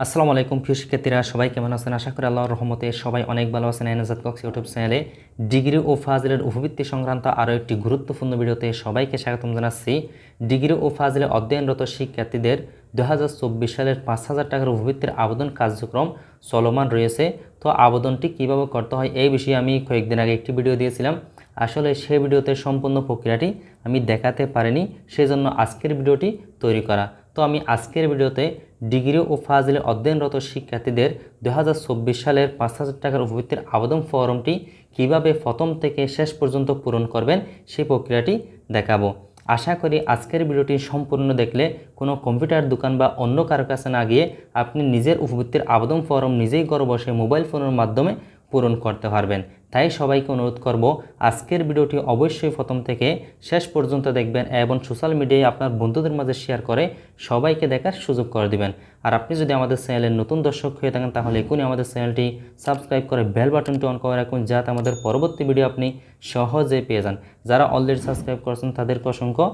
আসসালামু আলাইকুম প্রিয় শিক্ষার্থীরা, সবাই কেমন আছেন? আশা করি আল্লাহর রহমতে সবাই অনেক ভালো আছেন। এনাজাদ কক্স ইউটিউব চ্যানেলে ডিগ্রি ও ফাজিলের উপবৃত্তি সংক্রান্ত আরও একটি গুরুত্বপূর্ণ ভিডিওতে সবাইকে স্বাগতম জানাচ্ছি। ডিগ্রি ও ফাজিলে অধ্যয়নরত শিক্ষার্থীদের দু হাজার চব্বিশ সালের পাঁচ হাজার টাকার উপবৃত্তির আবেদন কার্যক্রম চলমান রয়েছে। তো আবেদনটি কীভাবে করতে হয় এই বিষয়ে আমি কয়েকদিন আগে একটি ভিডিও দিয়েছিলাম। আসলে সেই ভিডিওতে সম্পূর্ণ প্রক্রিয়াটি আমি দেখাতে পারিনি, সেজন্য আজকের ভিডিওটি তৈরি করা। তো আমি আজকের ভিডিওতে ডিগ্রি ও ফাজিলে অধ্যয়নরত শিক্ষার্থীদের দু হাজার চব্বিশ সালের পাঁচ হাজার টাকার উপবৃত্তির আবেদন ফর্মটি কীভাবে প্রথম থেকে শেষ পর্যন্ত পূরণ করবেন সেই প্রক্রিয়াটি দেখাবো। আশা করি আজকের ভিডিওটি সম্পূর্ণ দেখলে কোনো কম্পিউটার দোকান বা অন্য কারও কাছে না গিয়ে আপনি নিজের উপবৃত্তির আবেদন ফর্ম নিজেই ঘরে বসে মোবাইল ফোনের মাধ্যমে পূরণ করতে পারবেন। তাই সবাইকে অনুরোধ করব, আজকের ভিডিওটি অবশ্যই প্রথম থেকে শেষ পর্যন্ত দেখবেন এবং সোশ্যাল মিডিয়ায় আপনার বন্ধুদের মাঝে শেয়ার করে সবাইকে দেখার সুযোগ করে দিবেন। আর আপনি যদি আমাদের চ্যানেলের নতুন দর্শক হয়ে থাকেন, তাহলে এখনই আমাদের চ্যানেলটি সাবস্ক্রাইব করে বেল বাটনটি অন করে রাখুন, যাতে আমাদের পরবর্তী ভিডিও আপনি সহজে পেয়ে যান। যারা অলরেডি সাবস্ক্রাইব করেছেন, তাদেরকে অসংখ্য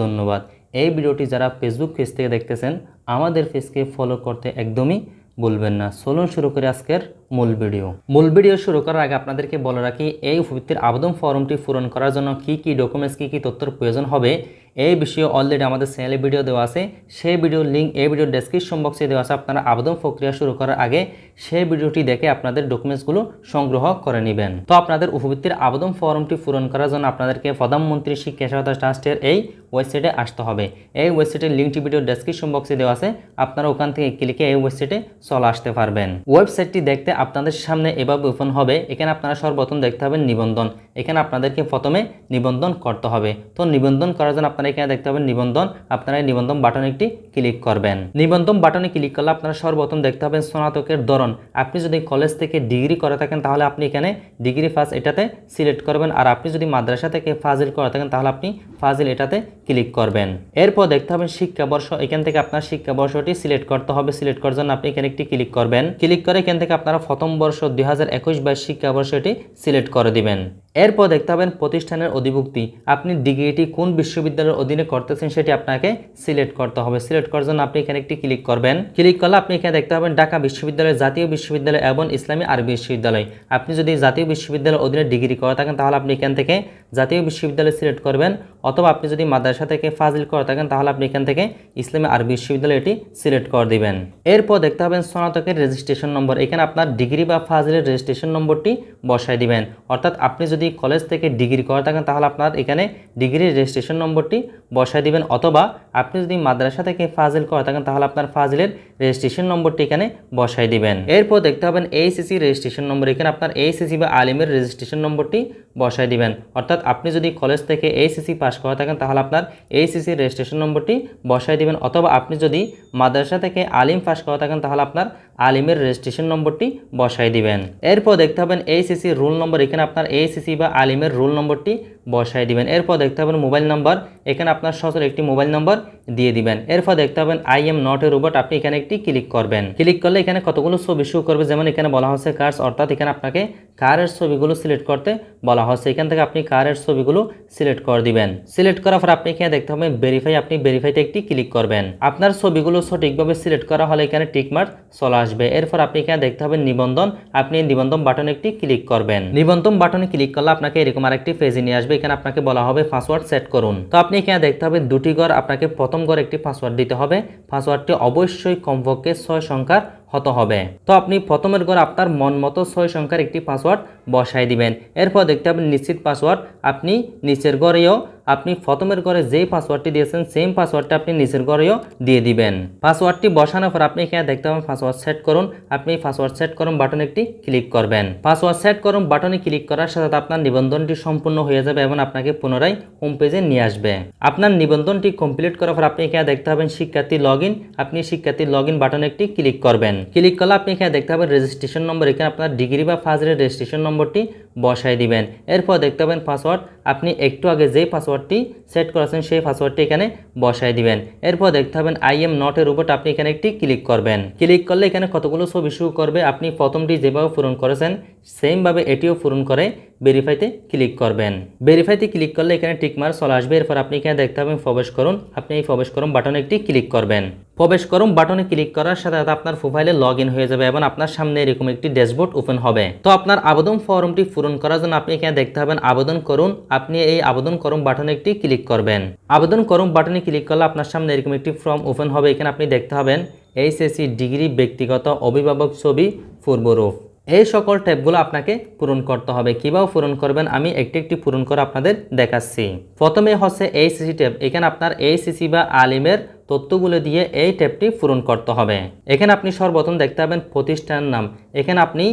ধন্যবাদ। এই ভিডিওটি যারা ফেসবুক পেজ থেকে দেখতেছেন, আমাদের পেজকে ফলো করতে একদমই বলবেন না। চলুন শুরু করি আজকের মূল ভিডিও। মূল ভিডিও শুরু করার আগে আপনাদেরকে বলে রাখি, এই উপবৃত্তির আবেদন ফর্মটি পূরণ করার জন্য কি কি ডকুমেন্টস কি কি তথ্যের প্রয়োজন হবে এই বিষয়ে অলরেডি আমাদের চ্যানেলে ভিডিও দেওয়া আছে। সেই ভিডিওর লিঙ্ক এই ভিডিওর ডেসক্রিপশন বক্সে দেওয়া আছে। আপনারা আবেদন প্রক্রিয়া শুরু করার আগে সেই ভিডিওটি দেখে আপনাদের ডকুমেন্টসগুলো সংগ্রহ করে নেবেন। তো আপনাদের উপবৃত্তির আবেদন ফর্মটি পূরণ করার জন্য আপনাদেরকে প্রধানমন্ত্রী শিক্ষা সহায়তা ট্রাস্টের এই ওয়েবসাইটে আসতে হবে। এই ওয়েবসাইটের লিঙ্কটি ভিডিও ডেসক্রিপশন বক্সে দেওয়া আছে। আপনারা ওখান থেকে ক্লিকে এই ওয়েবসাইটে চলে আসতে পারবেন। ওয়েবসাইটটি দেখতে আপনাদের সামনে এভাবে ওপেন হবে। এখানে আপনারা সর্বপ্রথম দেখতে হবে নিবন্ধন। এখানে আপনাদেরকে প্রথমে নিবন্ধন করতে হবে। তো নিবন্ধন করার জন্য আপনারা এখানে দেখতে পাবেন নিবন্ধন। আপনারা এই নিবন্ধন বাটনে একটি ক্লিক করবেন। নিবন্ধন বাটনে ক্লিক করলে আপনারা সর্বপ্রথম দেখতে পাবেন স্নাতকের ধরন। আপনি যদি কলেজ থেকে ডিগ্রি করে থাকেন, তাহলে আপনি এখানে ডিগ্রি ফার্স্ট এটাতে সিলেক্ট করবেন। আর আপনি যদি মাদ্রাসা থেকে ফাজিল করে থাকেন, তাহলে আপনি ফাজিল এটাতে ক্লিক করবেন। এরপর দেখতে হবে শিক্ষাবর্ষ। এখান থেকে আপনার শিক্ষাবর্ষটি সিলেক্ট করতে হবে। সিলেক্ট করার জন্য আপনি এখানে একটি ক্লিক করবেন। ক্লিক করে এখান থেকে আপনারা প্রথম বর্ষ দুই হাজার একুশ বাইশ শিক্ষাবর্ষটি সিলেক্ট করে দিবেন। এরপর দেখতে পাবেন প্রতিষ্ঠানের অধিভুক্তি। আপনি ডিগ্রিটি কোন বিশ্ববিদ্যালয়ের অধীনে করতেছেন সেটি আপনাকে সিলেক্ট করতে হবে। সিলেক্ট করার জন্য আপনি এখানে একটি ক্লিক করবেন। ক্লিক করলে আপনি এখানে দেখতে পাবেন ঢাকা বিশ্ববিদ্যালয় জাতীয় বিশ্ববিদ্যালয় এবং ইসলামী আরবি বিশ্ববিদ্যালয়। আপনি যদি জাতীয় বিশ্ববিদ্যালয়ের অধীনে ডিগ্রি করে থাকেন তাহলে আপনি এখান থেকে জাতীয় বিশ্ববিদ্যালয় সিলেক্ট করবেন অথবা আপনি যদি মাদ্রাসা থেকে ফাজিল করে থাকেন তাহলে আপনি এখান থেকে ইসলামী আরবি বিশ্ববিদ্যালয় এটি সিলেক্ট করে দিবেন। এরপর দেখতে পাবেন স্নাতকের রেজিস্ট্রেশন নম্বর। এখানে আপনার ডিগ্রি বা ফাজিলের রেজিস্ট্রেশন নম্বরটি বসায় দিবেন। অর্থাৎ আপনি যদি কলেজ থেকে ডিগ্রি করে থাকেন, তাহলে আপনার এখানে ডিগ্রির রেজিস্ট্রেশন নম্বরটি বসায় দিবেন। অথবা আপনি যদি মাদ্রাসা থেকে ফাজিল করে থাকেন, তাহলে আপনার ফাজিলের রেজিস্ট্রেশন নম্বরটি এখানে বসায় দিবেন। এরপর দেখতে পাবেন এইসিসি রেজিস্ট্রেশন নম্বর এখানে আপনার এইসিসি বা আলিমের রেজিস্ট্রেশন নম্বরটি বসায় দিবেন। অর্থাৎ আপনি যদি কলেজ থেকে এইসিসি পাস করে থাকেন, তাহলে আপনার এইসিসি রেজিস্ট্রেশন নম্বরটি বসায় দিবেন। অথবা আপনি যদি মাদ্রাসা থেকে আলিম পাস করে থাকেন, তাহলে আপনার আলিমের রেজিস্ট্রেশন নম্বরটি বসাই দিবেন। এরপর দেখতে পাবেন এইসিসি রুল নম্বর এখানে আপনার এইসিসি বা আলিমের রুল নম্বরটি বসায় দিবেন। এরপর দেখতে পাবেন মোবাইল নাম্বার। এখানে আপনার সচল একটি মোবাইল নাম্বার দিয়ে দিবেন। এরপর দেখতে পাবেন I am not a robot আপনি এখানে একটি ক্লিক করবেন। ক্লিক করলে এখানে কতগুলো ছবি শো করবে? যেমন এখানে বলা হচ্ছে কার্স অর্থাৎ এখানে আপনাকে কারের ছবিগুলো সিলেক্ট করতে বলা হচ্ছে এখান থেকে আপনি কারের ছবিগুলো সিলেক্ট করে দিবেন। সিলেক্ট করার পর আপনি এখানে দেখতে পাবেন ভেরিফাই আপনি ভেরিফাইতে একটি ক্লিক করবেন। আপনার ছবিগুলো সঠিকভাবে সিলেক্ট করা হলে এখানে টিকমার্ক চলে আসবে। এরপর আপনি এখানে দেখতে পাবেন নিবন্ধন। আপনি নিবন্ধন বাটনে একটি ক্লিক করবেন। নিবন্ধন বাটনে ক্লিক করলে আপনাকে এরকম আরেকটি পেজে নিয়ে আসবে। এখানে আপনাকে বলা হবে পাসওয়ার্ড সেট করুন। তো আপনি এখানে দেখতে হবে দুটি ঘর আপনাকে প্রথম ঘর একটি পাসওয়ার্ড দিতে হবে। পাসওয়ার্ডটি অবশ্যই কমপক্ষে ছয় সংখ্যার হতে হবে। তো আপনি প্রথমের ঘর আপনার মন মতো ছয় সংখ্যার একটি পাসওয়ার্ড বসাই দিবেন। এরপর দেখতে পাবেন নিশ্চিত পাসওয়ার্ড আপনি নিচের ঘরেও আপনি প্রথমের ঘরে যেই পাসওয়ার্ডটি দিয়েছেন সেম পাসওয়ার্ডটা আপনি নিচের ঘরেও দিয়ে দিবেন। পাসওয়ার্ডটি বসানোর পর আপনি এখানে দেখতে পাবেন পাসওয়ার্ড সেট করুন। আপনি পাসওয়ার্ড সেট করুন বাটনে একটি ক্লিক করবেন। পাসওয়ার্ড সেট করুন বাটনে ক্লিক করার সাথে আপনার নিবন্ধনটি সম্পূর্ণ হয়ে যাবে এবং আপনাকে পুনরায় হোম পেজে নিয়ে আসবে। আপনার নিবন্ধনটি কমপ্লিট করার পর আপনি এখানে দেখতে পাবেন শিক্ষার্থী লগ আপনি শিক্ষার্থী লগ ইন বাটনে একটি ক্লিক করবেন। ক্লিক করলে আপনি এখানে দেখতে পাবেন রেজিস্ট্রেশন নম্বর এখানে আপনার ডিগ্রি বা ফার্স্ট রেজিস্ট্রেশন নম্বরটি বসাই দিবেন। এরপর দেখতে পাবেন পাসওয়ার্ড আপনি একটু আগে যেই পাসওয়ার্ডটি সেট করেছেন, সেই পাসওয়ার্ডটি এখানে বসায় দিবেন। এরপর দেখতে পাবেন আই এম নট এর উপর আপনি এখানে একটি ক্লিক করবেন। ক্লিক করলে এখানে কতগুলো ছবি শুরু করবে, আপনি প্রথমটি যেভাবে পূরণ করেছেন সেমভাবে এটিও পূরণ করে ভেরিফাইতে ক্লিক করবেন। ভেরিফাইতে ক্লিক করলে এখানে টিকমার চলে আসবে। এরপর আপনি এখানে দেখতে পাবেন প্রবেশ করুন। আপনি এই প্রবেশ করুন বাটনে একটি ক্লিক করবেন। প্রবেশ করুন বাটনে ক্লিক করার সাথে সাথে আপনার প্রোফাইলে লগ হয়ে যাবে এবং আপনার সামনে এরকম একটি ড্যাশবোর্ড ওপেন হবে। তো আপনার আবেদন ফর্মটি পূরণ করার জন্য আপনি এখানে দেখতে পাবেন আবেদন করুন। আপনি এই আবেদন করুন বাটনে একটি ক্লিক করবেন। আবেদন করুন বাটনে ক্লিক করলে আপনার সামনে এরকম একটি ফর্ম ওপেন হবে। এখানে আপনি দেখতে পাবেন এইচএসসি ডিগ্রি ব্যক্তিগত অভিভাবক ছবি পূর্বরূপ। এই সকল ট্যাবগুলো আপনাকে পূরণ করতে হবে। কীভাবে পূরণ করবেন? আমি একটি একটি পূরণ করে আপনাদের দেখাচ্ছি। প্রথমে হচ্ছে এইসিসি ট্যাব এখানে আপনার এইসিসি বা আলিমের তথ্যগুলো দিয়ে এই ট্যাবটি পূরণ করতে হবে। এখানে আপনি সর্বপ্রথম দেখতে পাবেন প্রতিষ্ঠান নাম। এখানে আপনি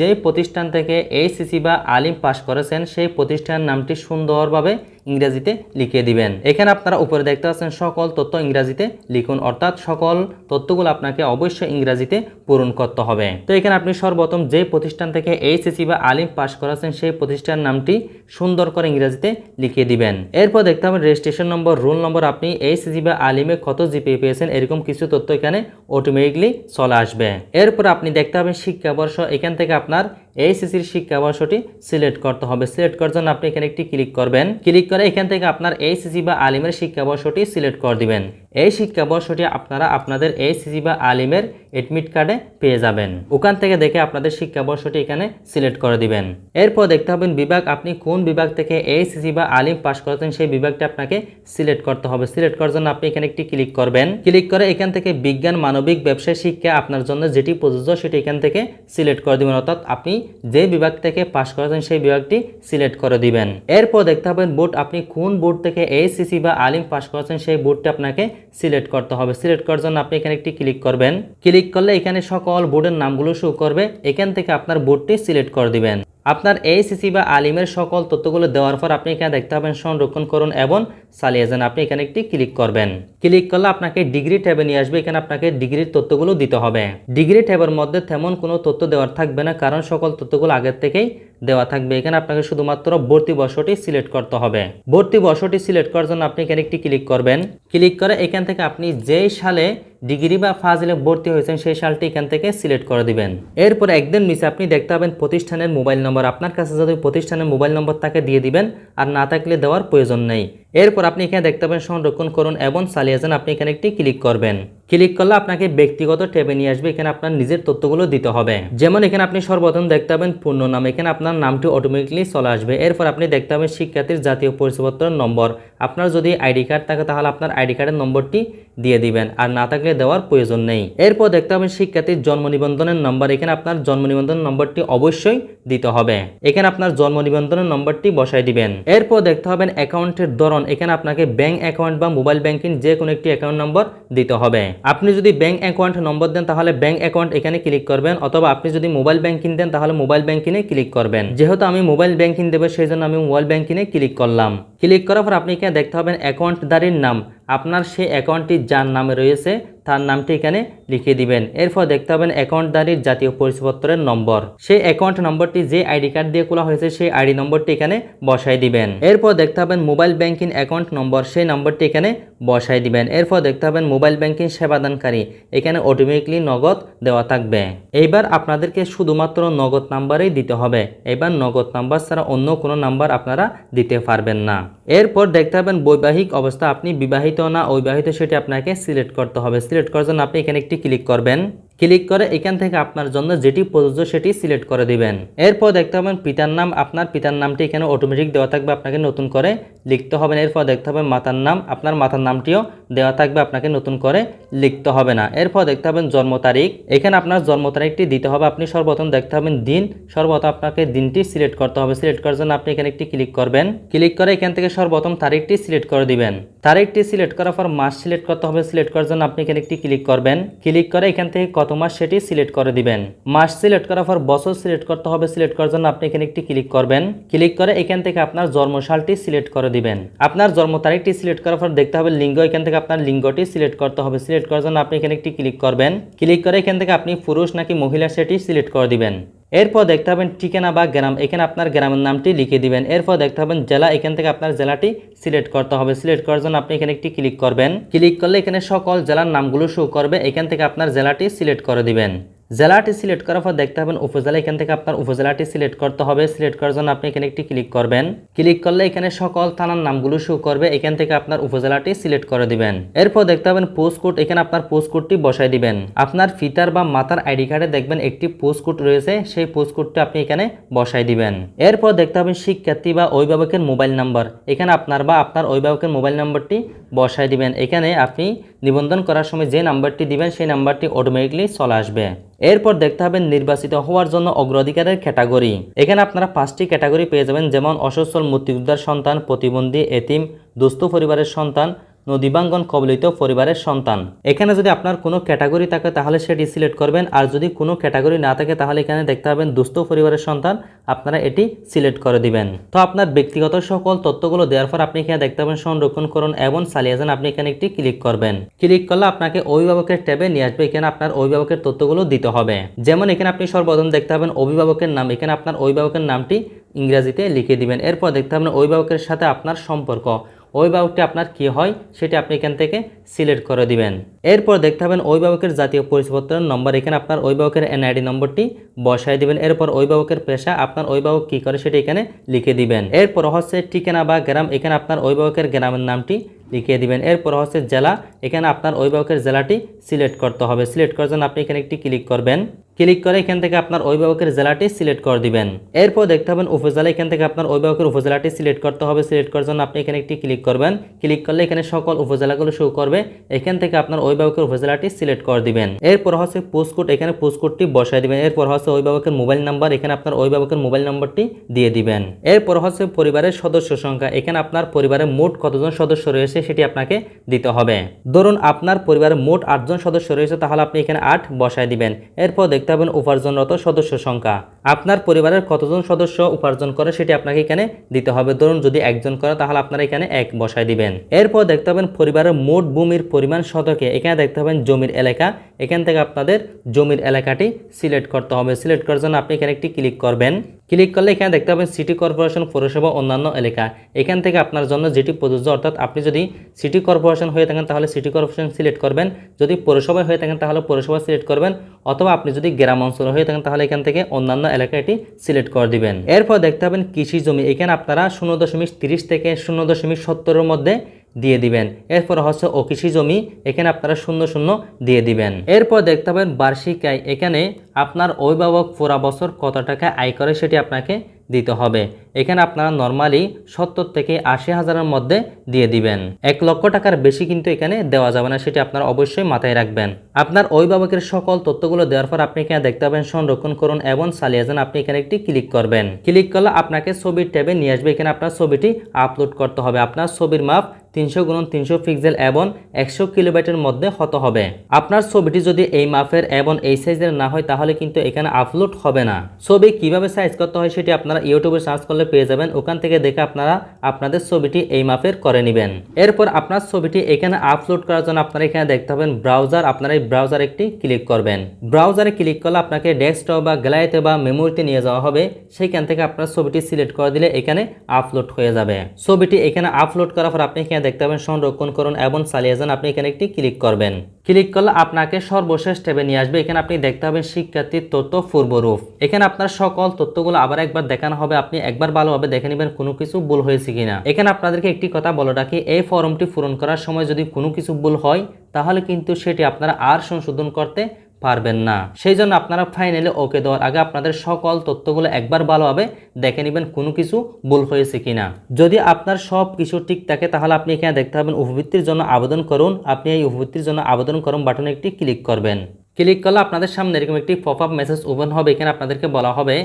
যে প্রতিষ্ঠান থেকে এইচসিসি বা আলিম পাশ করেছেন, সেই প্রতিষ্ঠানের নামটি সুন্দরভাবে ইংরেজিতে লিখে দিবেন। এখানে আপনারা উপরে দেখতে পাচ্ছেন সকল তথ্য ইংরেজিতে লিখুন, অর্থাৎ সকল তথ্যগুলো আপনাকে অবশ্যই ইংরেজিতে পূরণ করতে হবে। তো এখানে আপনি সর্বপ্রথম যে প্রতিষ্ঠান থেকে এইচএসসি বা আলিম পাশ করেছেন, সেই প্রতিষ্ঠানের নামটি সুন্দর করে ইংরেজিতে লিখে দিবেন। এরপর দেখতে হবে রেজিস্ট্রেশন নম্বর, রোল নম্বর। আপনি এইচএসসি বা আলিমে কত জিপিএ পেয়েছেন, এরকম কিছু তথ্য এখানে অটোমেটিকলি চলে আসবে। এরপর আপনি দেখতে পাবেন শিক্ষাবর্ষ, এখান থেকে আপনার এইচএসসির শিক্ষাবর্ষটি সিলেক্ট করতে হবে। সিলেক্ট করার জন্য আপনি এখানে একটি ক্লিক করবেন। ক্লিক করে এখান থেকে আপনার এইচএসসি বা আলিমের শিক্ষাবর্ষটি সিলেক্ট করে দিবেন। এই শিক্ষাবর্ষটি আপনারা আপনাদের এইচএসসি বা আলিমের এডমিট কার্ডে পেয়ে যাবেন। ওখান থেকে দেখে আপনাদের শিক্ষাবর্ষটি এখানে সিলেক্ট করে দিবেন। এরপর দেখতে হবেন বিভাগ, আপনি কোন বিভাগ থেকে এইচএসসি বা আলিম পাশ করেছেন সেই বিভাগটি আপনাকে সিলেক্ট করতে হবে। সিলেক্ট করার জন্য আপনি এখানে একটি ক্লিক করবেন। ক্লিক করে এখান থেকে বিজ্ঞান, মানবিক, ব্যবসায়, শিক্ষা আপনার জন্য যেটি প্রযোজ্য সেটি এখান থেকে সিলেক্ট করে দিবেন। অর্থাৎ আপনি যে বিভাগ থেকে পাশ করেছেন সেই বিভাগটি সিলেক্ট করে দিবেন। এরপর দেখতে হবে বোর্ড আপনি কোন বোর্ড থেকে এইচসিসি বা আলিম পাশ করেছেন সেই বোর্ডটি আপনাকে সিলেক্ট করতে হবে। সিলেক্ট করার জন্য আপনি এখানে একটি ক্লিক করবেন। ক্লিক করলে এখানে সকল বোর্ডের নামগুলো শো করবে। এখান থেকে আপনার বোর্ডটি সিলেক্ট করে দিবেন। আপনার এইচসিসি বা আলিমের সকল তথ্যগুলো দেওয়ার পর আপনি এখানে দেখতে পাবেন সংরক্ষণ করুন এবং চালিয়ে যান। আপনি এখানে একটি ক্লিক করবেন। ক্লিক করলে আপনাকে ডিগ্রি ট্যাবে নিয়ে আসবে। এখানে আপনাকে ডিগ্রির তথ্যগুলো দিতে হবে। ডিগ্রি ট্যাবের মধ্যে তেমন কোনো তথ্য দেওয়ার থাকবে না, কারণ সকল তথ্যগুলো আগের থেকেই দেওয়া থাকবে। এখানে আপনাকে শুধুমাত্র ভর্তি বর্ষটি সিলেক্ট করতে হবে। ভর্তি বর্ষটি সিলেক্ট করার জন্য আপনি এখানে একটি ক্লিক করবেন। ক্লিক করে এখান থেকে আপনি যেই সালে ডিগ্রি বা ফাজিলে ভর্তি হয়েছেন সেই সালটি এখান থেকে সিলেক্ট করে দিবেন। এরপর একদিন নিচে আপনি দেখতে পাবেন প্রতিষ্ঠানের মোবাইল নম্বর। আপনার কাছে যদি প্রতিষ্ঠানের মোবাইল নম্বর তাকে দিয়ে দিবেন, আর না থাকলে দেওয়ার প্রয়োজন নেই। এরপর আপনি এখানে দেখতে পাবেন সংরক্ষণ করুন এবং চালিয়ে যান। আপনি এখানে একটি ক্লিক করবেন। ক্লিক করলে আপনাকে ব্যক্তিগত ট্যাবে নিয়ে আসবে, এখানে আপনার নিজের তথ্যগুলো দিতে হবে। যেমন এখানে আপনি সর্বপ্রথম দেখতে পাবেন পূর্ণ নাম, এখানে আপনার নামটি অটোমেটিকলি চলে আসবে। এরপর আপনি দেখতে পাবেন শিক্ষার্থীর জাতীয় পরিচয়পত্রের নম্বর। আপনার যদি আইডি কার্ড থাকে, তাহলে আপনার আইডি কার্ডের নম্বরটি দিয়ে দিবেন, আর না থাকলে দেওয়ার প্রয়োজন নেই। এরপর দেখতে পাবেন শিক্ষার্থীর জন্ম নিবন্ধনের নম্বর, এখানে আপনার জন্ম নিবন্ধন নম্বরটি অবশ্যই দিতে হবে। এখানে আপনার জন্ম নিবন্ধনের নম্বরটি বসাই দিবেন। এরপর দেখতে হবেন অ্যাকাউন্টের ধরন, এখানে আপনাকে ব্যাংক অ্যাকাউন্ট বা মোবাইল ব্যাংকিং যে কোনো একটি অ্যাকাউন্ট নম্বর দিতে হবে। আপনি যদি ব্যাঙ্ক অ্যাকাউন্ট নম্বর দেন, তাহলে ব্যাঙ্ক অ্যাকাউন্ট এখানে ক্লিক করবেন, অথবা আপনি যদি মোবাইল ব্যাঙ্কিং দেন, তাহলে মোবাইল ব্যাঙ্কিংয়ে ক্লিক করবেন। যেহেতু আমি মোবাইল ব্যাঙ্কিং দেবো সেই জন্য আমি মোবাইল ব্যাঙ্কিংয়ে ক্লিক করলাম। ক্লিক করার পর আপনি এখানে দেখতে পাবেন অ্যাকাউন্টদারির নাম। আপনার সেই অ্যাকাউন্টটি যার নামে রয়েছে তার নামটি এখানে লিখে দিবেন। এরপর দেখতে পাবেন অ্যাকাউন্টদারির জাতীয় পরিচয়পত্রের নম্বর। সেই অ্যাকাউন্ট নম্বরটি যে আইডি কার্ড দিয়ে খোলা হয়েছে, সেই আইডি নম্বরটি এখানে বসাই দিবেন। এরপর দেখতে পাবেন মোবাইল ব্যাংকিং অ্যাকাউন্ট নম্বর, সেই নম্বরটি এখানে বসাই দিবেন। এরপর দেখতে পাবেন মোবাইল ব্যাংকিং সেবাদানকারী, এখানে অটোমেটিকলি নগদ দেওয়া থাকবে। এইবার আপনাদেরকে শুধুমাত্র নগদ নাম্বারেই দিতে হবে। এবার নগদ নাম্বার ছাড়া অন্য কোনো নাম্বার আপনারা দিতে পারবেন না। এরপর দেখতে পাবেন বৈবাহিক অবস্থা, আপনি বিবাহিত না অবিবাহিত, সেটি আপনাকে সিলেক্ট করতে হবে। সিলেক্ট করার জন্য আপনি এখানে একটি ক্লিক করবেন। ক্লিক করে এখান থেকে আপনার জন্য যেটি প্রযোজ্য সেটি সিলেক্ট করে দিবেন। এরপর দেখতে পাবেন পিতার নাম, আপনার পিতার নামটি এখানে অটোমেটিক দেওয়া থাকবে আপনাকে নতুন করে লিখতে হবে না। এরপর দেখতে হবে মাতার নাম, আপনার মাতার নামটিও দেওয়া থাকবে আপনাকে নতুন করে লিখতে হবে না। এরপর দেখতে হবেন জন্ম তারিখ, এখানে আপনার জন্ম তারিখটি দিতে হবে। আপনি সর্বপ্রথম দেখতে হবেন দিন, সর্বপ্রথম আপনাকে দিনটি সিলেক্ট করতে হবে। সিলেক্ট করার জন্য আপনি এখানে একটি ক্লিক করবেন। ক্লিক করে এখান থেকে সর্বপ্রথম তারিখটি সিলেক্ট করে দিবেন। তারিখটি সিলেক্ট করার পর মাস সিলেক্ট করতে হবে। সিলেক্ট করার জন্য আপনি এখানে একটি ক্লিক করবেন। ক্লিক করে এখান থেকে মাস সেটি সিলেক্ট করে দিবেন। মাস সিলেক্ট করার পর বছর সিলেক্ট করতে হবে। সিলেক্ট করার জন্য আপনি এখানে একটি ক্লিক করবেন। ক্লিক করে এখান থেকে আপনার জন্মসালটি সিলেক্ট করে দিবেন। আপনার জন্ম তারিখটি সিলেক্ট করার পর দেখতে হবে লিঙ্গ। এখান থেকে আপনার লিঙ্গটি সিলেক্ট করতে হবে। সিলেক্ট করার জন্য আপনি এখানে একটি ক্লিক করবেন। ক্লিক করে এখান থেকে আপনি পুরুষ নাকি মহিলা সেটি সিলেক্ট করে দিবেন। এরপর দেখতে হবেন ঠিকানা বা গ্রাম। এখানে আপনার গ্রামের নামটি লিখে দিবেন। এরপর দেখতে হবেন জেলা। এখান থেকে আপনার জেলাটি সিলেক্ট করতে হবে। সিলেক্ট করার জন্য আপনি এখানে একটি ক্লিক করবেন। ক্লিক করলে এখানে সকল জেলার নামগুলো শো করবে। এখান থেকে আপনার জেলাটি সিলেক্ট করে দিবেন। জেলাটি সিলেক্ট করার পর দেখতে পাবেন উপজেলা, এখান থেকে আপনার উপজেলাটি সিলেক্ট করতে হবে। সিলেক্ট করার জন্য আপনি এখানে একটি ক্লিক করবেন। ক্লিক করলে এখানে সকল থানার নামগুলো শো করবে। এখান থেকে আপনার উপজেলাটি সিলেক্ট করে দিবেন। এরপর দেখতে পাবেন পোস্ট কোড এখানে আপনার পোস্ট কোডটি বসাই দিবেন। আপনার ফিতার বা মাতার আইডি কার্ডে দেখবেন একটি পোস্ট কোড রয়েছে। সেই পোস্ট কোডটি আপনি এখানে বসাই দিবেন। এরপর দেখতে পাবেন শিক্ষার্থী বা অভিভাবকের মোবাইল নাম্বার এখানে আপনার বা আপনার অভিভাবকের মোবাইল নাম্বারটি বসাই দিবেন। এখানে আপনি নিবন্ধন করার সময় যে নাম্বারটি দিবেন, সেই নাম্বারটি অটোমেটিকলি চলে আসবে। এরপর দেখতে হবেন নির্বাচিত হওয়ার জন্য অগ্রাধিকারের ক্যাটাগরি। এখানে আপনারা পাঁচটি ক্যাটাগরি পেয়ে যাবেন, যেমন অসচ্ছল মুক্তিযোদ্ধার সন্তান, প্রতিবন্ধী, এতিম, দুস্থ পরিবারের সন্তান নদীবাঙ্গন কবলিত পরিবারের সন্তান। এখানে যদি আপনার কোনো ক্যাটাগরি থাকে, তাহলে সেটি সিলেক্ট করবেন। আর যদি কোনো ক্যাটাগরি না থাকে, তাহলে এখানে দেখতে পাবেন দুস্থ পরিবারের সন্তান। আপনারা এটি সিলেক্ট করে দিবেন। তো আপনার ব্যক্তিগত সকল তথ্যগুলো দেওয়ার পর আপনি এখানে দেখতে পাবেন সংরক্ষণ করুন এবং চালিয়ে যান। আপনি এখানে একটি ক্লিক করবেন। ক্লিক করলে আপনাকে অভিভাবকের ট্যাবে নিয়ে আসবে। এখানে আপনার অভিভাবকের তথ্যগুলো দিতে হবে। যেমন এখানে আপনি সর্বপ্রথম দেখতে পাবেন অভিভাবকের নাম। এখানে আপনার অভিভাবকের নামটি ইংরেজিতে লিখে দিবেন। এরপর দেখতে পাবেন অভিভাবকের সাথে আপনার সম্পর্ক। অভিভাবকটি আপনার কি হয় সেটি আপনি এখান থেকে সিলেক্ট করে দিবেন। এরপর দেখতে পাবেন অভিভাবকের জাতীয় পরিচয়পত্রের নম্বর। এখানে আপনার অভিভাবকের এনআইডি নম্বরটি বসায় দিবেন। এরপর অভিভাবকের পেশা, আপনার অভিভাবক কি করে সেটি এখানে লিখে দিবেন। এরপর হচ্ছে ঠিকানা বা গ্রাম, এখানে আপনার অভিভাবকের গ্রামের নামটি লিখিয়ে দিবেন। এরপর হচ্ছে জেলা, এখানে আপনার অভিভাবকের জেলাটি সিলেক্ট করতে হবে। সিলেক্ট করার জন্য আপনি এখানে একটি ক্লিক করবেন। ক্লিক করে এখান থেকে আপনার অভিভাবকের জেলাটি সিলেক্ট করে দিবেন। এরপর দেখতে পাবেন উপজেলা এখান থেকে আপনার অভিভাবকের উপজেলাটি সিলেক্ট করতে হবে। সিলেক্ট করার জন্য আপনি এখানে একটি ক্লিক করবেন। ক্লিক করলে এখানে সকল উপজেলাগুলো শো করবে। এখান থেকে আপনার অভিভাবকের উপজেলাটি সিলেক্ট করে দিবেন। এরপর হচ্ছে পোস্ট কোড এখানে পোস্ট কোডটি বসায় দিবেন। এরপর হচ্ছে অভিভাবকের মোবাইল নাম্বার, এখানে আপনার অভিভাবকের মোবাইল নাম্বারটি দিয়ে দিবেন। এরপর হচ্ছে পরিবারের সদস্য সংখ্যা, এখানে আপনার পরিবারের মোট কতজন সদস্য রয়েছে সেটি আপনাকে দিতে হবে। ধরুন আপনার পরিবারের মোট আটজন সদস্য রয়েছে, তাহলে আপনি এখানে আট বসায় দিবেন। এরপর দেখতে পাবেন উপার্জনরত সদস্য সংখ্যা। আপনার পরিবারের কতজন সদস্য উপার্জন করে সেটি আপনাকে এখানে দিতে হবে। ধরুন যদি একজন করে, তাহলে আপনারা এখানে এক বসায় দিবেন। এরপর দেখতে পাবেন পরিবারের মোট ভূমির পরিমাণ শতকে। এখানে দেখতে পাবেন জমির এলাকা। এখান থেকে আপনাদের জমির এলাকাটি সিলেক্ট করতে হবে। সিলেক্ট করার জন্য আপনি এখানে একটি ক্লিক করবেন। ক্লিক করলে এখানে দেখতে পাবেন সিটি কর্পোরেশন, পৌরসভা, অন্যান্য এলাকা। এখান থেকে আপনার জন্য যেটি প্রযোজ্য, অর্থাৎ আপনি যদি সিটি কর্পোরেশন হয়ে থাকেন, তাহলে সিটি কর্পোরেশন সিলেক্ট করবেন। যদি পৌরসভা হয়ে থাকেন, তাহলে পৌরসভা সিলেক্ট করবেন। অথবা আপনি যদি গ্রাম অঞ্চল হয়ে থাকেন, তাহলে এখান থেকে অন্যান্য এলাকা এটি সিলেক্ট করে দিবেন। এরপর দেখতে পাবেন কৃষি জমি। এখানে আপনারা শূন্য দশমিক তিরিশ থেকে শূন্য দশমিক সত্তরের মধ্যে দিয়ে দিবেন। এরপর হচ্ছে ও কৃষি জমি। এখানে আপনারা শূন্য শূন্য দিয়ে দিবেন। এরপর দেখতে পাবেন বার্ষিক আয়। এখানে আপনার অভিভাবক পুরা বছর কত টাকা আয় করে সেটি আপনাকে দিতে হবে। এখানে আপনারা নর্মালি সত্তর থেকে আশি হাজারের মধ্যে দিয়ে দিবেন। এক লক্ষ টাকার বেশি কিন্তু এখানে দেওয়া যাবে না, সেটি আপনারা অবশ্যই মাথায় রাখবেন। আপনার অভিভাবকের সকল তথ্যগুলো দেওয়ার পর আপনি এখানে দেখতে পাবেন, সংরক্ষণ করুন এবং চালিয়ে যান। আপনি এখানে একটি ক্লিক করবেন। ক্লিক করলে আপনাকে ছবির ট্যাবে নিয়ে আসবে। এখানে আপনার ছবিটি আপলোড করতে হবে। আপনার ছবির মাপ তিনশো গুণন তিনশো পিক্সেল এবং একশো কিলোবাইটের মধ্যে হতে হবে। আপনার ছবিটি যদি এই মাপের এবং এই সাইজের না হয়, তাহলে কিন্তু এখানে আপলোড হবে না। ছবি কীভাবে সাইজ করতে হয় সেটি আপনারা ইউটিউবে সার্চ করলে পেয়ে যাবেন। ওখান থেকে দেখে আপনারা আপনাদের ছবিটি এই মাপের করে নেবেন। এরপর আপনার ছবিটি এখানে আপলোড করার জন্য আপনারা এখানে দেখতে পাবেন ব্রাউজার আপনারা এই ব্রাউজার একটি ক্লিক করবেন। ব্রাউজারে ক্লিক করলে আপনাকে ডেস্কটপ বা গ্যালারিতে বা মেমোরিতে নিয়ে যাওয়া হবে। সেইখান থেকে আপনার ছবিটি সিলেক্ট করে দিলে এখানে আপলোড হয়ে যাবে। ছবিটি এখানে আপলোড করার পর আপনি এখানে দেখতে পাবেন সংরক্ষণ করুন এবং চালিয়ে যান। আপনি এখানে একটি ক্লিক করবেন। ক্লিক করলে আপনাকে সর্বশেষ ট্যাবে নিয়ে আসবে। এখানে আপনি দেখতে পাবেন শিক্ষার্থীর তথ্য পূর্বরূপ। এখানে আপনার সকল তথ্যগুলো আবার একবার দেখানো হবে, আপনি একবার ভালোভাবে দেখে নেবেন কোনো কিছু ভুল হয়েছে কিনা। এখানে আপনাদেরকে একটি কথা বলে রাখি, এই ফর্মটি পূরণ করার সময় যদি কোনো কিছু ভুল হয়, তাহলে কিন্তু সেটি আপনারা আর সংশোধন করতে পারবেন না। সেই জন্য আপনারা ফাইনালি ওকে দেওয়ার আগে আপনাদের সকল তথ্যগুলো একবার ভালোভাবে দেখে নেবেন কোনো কিছু ভুল হয়েছে কিনা। যদি আপনার সব কিছু ঠিক থাকে, তাহলে আপনি এখানে দেখতে পাবেন উপবৃত্তির জন্য আবেদন করুন। আপনি এই উপবৃত্তির জন্য আবেদন করুন বাটনে একটি ক্লিক করবেন। ক্লিক করলে আপনাদের সামনে এরকম একটি পপ আপ মেসেজ ওপেন হবে। এখানে আপনাদেরকে বলা হবে,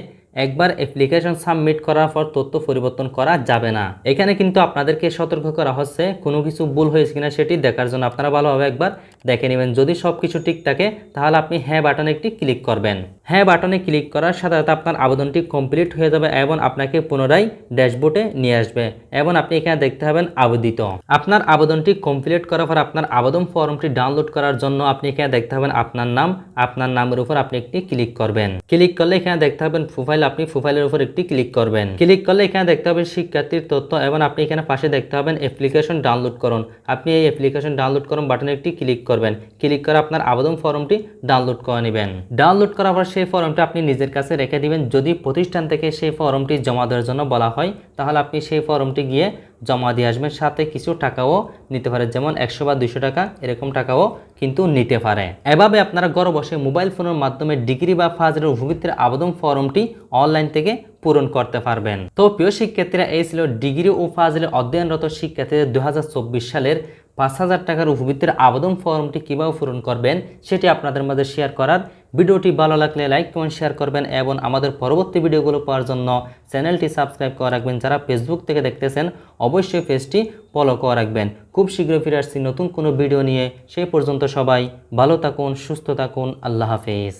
একবার অ্যাপ্লিকেশন সাবমিট করার পর তথ্য পরিবর্তন করা যাবে না। এখানে কিন্তু আপনাদেরকে সতর্ক করা হচ্ছে, কোনো কিছু ভুল হয়েছে কিনা সেটি দেখার জন্য। আপনারা ভালোভাবে একবার দেখে নেবেন। যদি সব কিছু ঠিক থাকে, তাহলে আপনি হ্যাঁ বাটনে একটি ক্লিক করবেন। হ্যাঁ বাটনে ক্লিক করার সাথে সাথে আপনার আবেদনটি কমপ্লিট হয়ে যাবে এবং আপনাকে পুনরায় ড্যাশবোর্ডে নিয়ে আসবে এবং আপনি এখানে দেখতে পাবেন আবেদিত। আপনার আবেদনটি কমপ্লিট করার পর আপনার আবেদন ফর্মটি ডাউনলোড করার জন্য আপনি এখানে দেখতে পাবেন আপনার নাম, আপনার নামের উপর আপনি একটি ক্লিক করবেন। ক্লিক করলে এখানে দেখতে পাবেন প্রোফাইল আপনি প্রোফাইলের উপর একটি ক্লিক করবেন। ক্লিক করলে এখানে দেখতে পাবেন শিক্ষার্থীর তথ্য এবং আপনি এখানে পাশে দেখতে পাবেন অ্যাপ্লিকেশন ডাউনলোড করুন। আপনি এই অ্যাপ্লিকেশন ডাউনলোড করুন বাটনে একটি ক্লিক করবেন। ক্লিক করে আপনার আবেদন ফর্মটি ডাউনলোড করে নেবেন। ডাউনলোড করার পর সেই ফর্মটি আপনি নিজের কাছে রেখে দিবেন। যদি প্রতিষ্ঠান থেকে সেই ফর্মটি জমা দেওয়ার জন্য বলা হয়, তাহলে আপনি সেই ফর্মটি গিয়ে জমা দিয়ে আসবেন। সাথে কিছু টাকাও নিতে পারে, যেমন একশো বা দুশো টাকা, এরকম টাকাও কিন্তু নিতে পারে। এভাবে আপনারা ঘরে বসে মোবাইল ফোনের মাধ্যমে ডিগ্রি বা ফাজের উপবৃত্তির আবেদন ফর্মটি অনলাইন থেকে পূরণ করতে পারবেন। তো প্রিয় শিক্ষার্থীরা, এই ছিল ডিগ্রি ও ফাজলে অধ্যয়নরত শিক্ষার্থীদের দুই হাজার চব্বিশ সালের পাঁচ হাজার টাকার উপবৃত্তির আবেদন ফর্মটি কীভাবে পূরণ করবেন সেটি আপনাদের মাঝে শেয়ার করার। ভিডিওটি ভালো লাগলে লাইক কমেন্ট শেয়ার করবেন এবং আমাদের পরবর্তী ভিডিওগুলো পাওয়ার জন্য চ্যানেলটি সাবস্ক্রাইব করে রাখবেন। যারা ফেসবুক থেকে দেখতেছেন, অবশ্যই পেজটি ফলো করে রাখবেন। খুব শীঘ্রই ফিরে আসছি নতুন কোনো ভিডিও নিয়ে। সেই পর্যন্ত সবাই ভালো থাকুন, সুস্থ থাকুন। আল্লাহ হাফেজ।